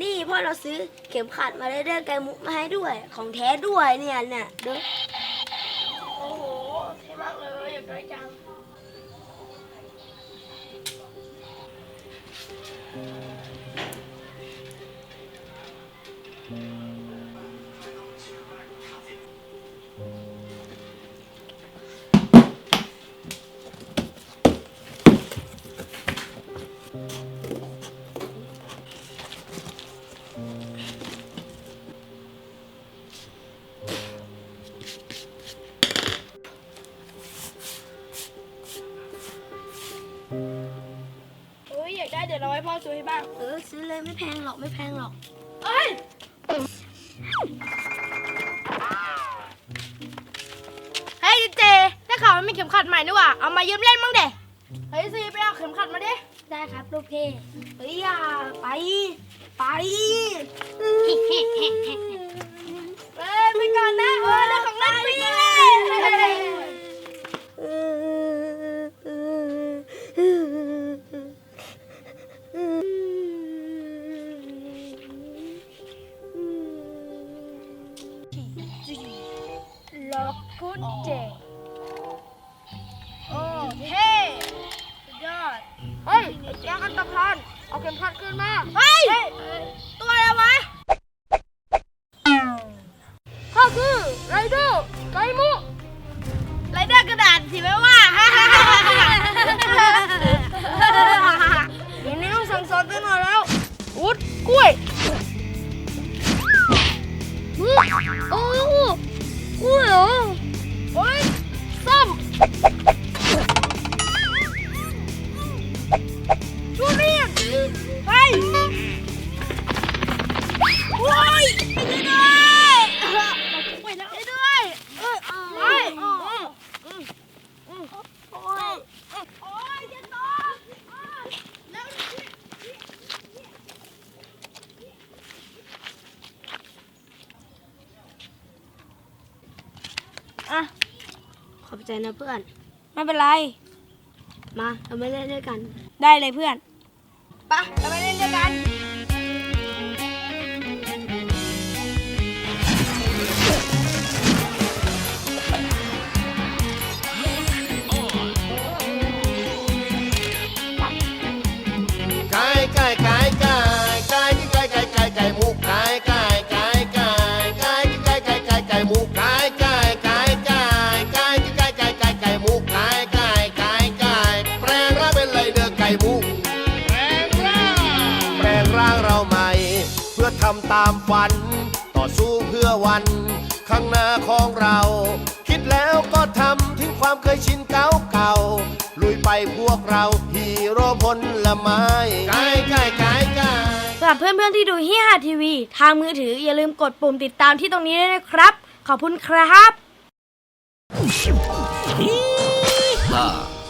นี่พ่อเราซื้อเข็มขัดมาได้เรื่องไกมุกมาให้ด้วย ของแท้ด้วยเนี่ยเนี่ยเด้อ อยากได้เดี๋ยวเราให้พ่อซื้อให้บ้าง เออซื้อเลยไม่แพงหรอกไม่แพงหรอก เอ้ย เฮ้ยเจได้ข่าวมันมีเข็มขัดใหม่นี่หว่า เอามายืมเล่นมั้งเด็เฮ้ยซีไปเอาเข็มขัดมาดิ ได้ครับลูกเพ่เฮ้ยอย่าไป ไปเอ้ยไป ล็อกกุญแจโอ้เท่สุดยอด เฮ้ยไอ้แก้วกันตะพานเอาเข็มขัดขึ้นมา เฮ้ย ตัวอะไรวะข้าคือไรเดอร์ไกมุไรเดอร์กระดาษสิไม่ว่าเดี๋ยวนี้ต้องสั่งสอนกันหน่อยแล้ว อุดกล้วยโอ้กูเหรอ อะ ขอบใจนะเพื่อน ไม่เป็นไร มา เราไม่เล่นด้วยกัน ได้เลยเพื่อนปะเราไปเล่นด้วยกัน ทำตามฝัน ต่อสู้เพื่อวัน ข้างหน้าของเรา คิดแล้วก็ทำทิ้งความเคยชินเก่าเก่าๆลุยไปพวกเราฮีโร่พลละไม้ไก่ไก่ไก่ไก่สำหรับเพื่อนๆที่ดูฮิฮาทีวี ทางมือถืออย่าลืมกดปุ่มติดตามที่ตรงนี้ด้วยนะครับ ขอบคุณครับ Ah.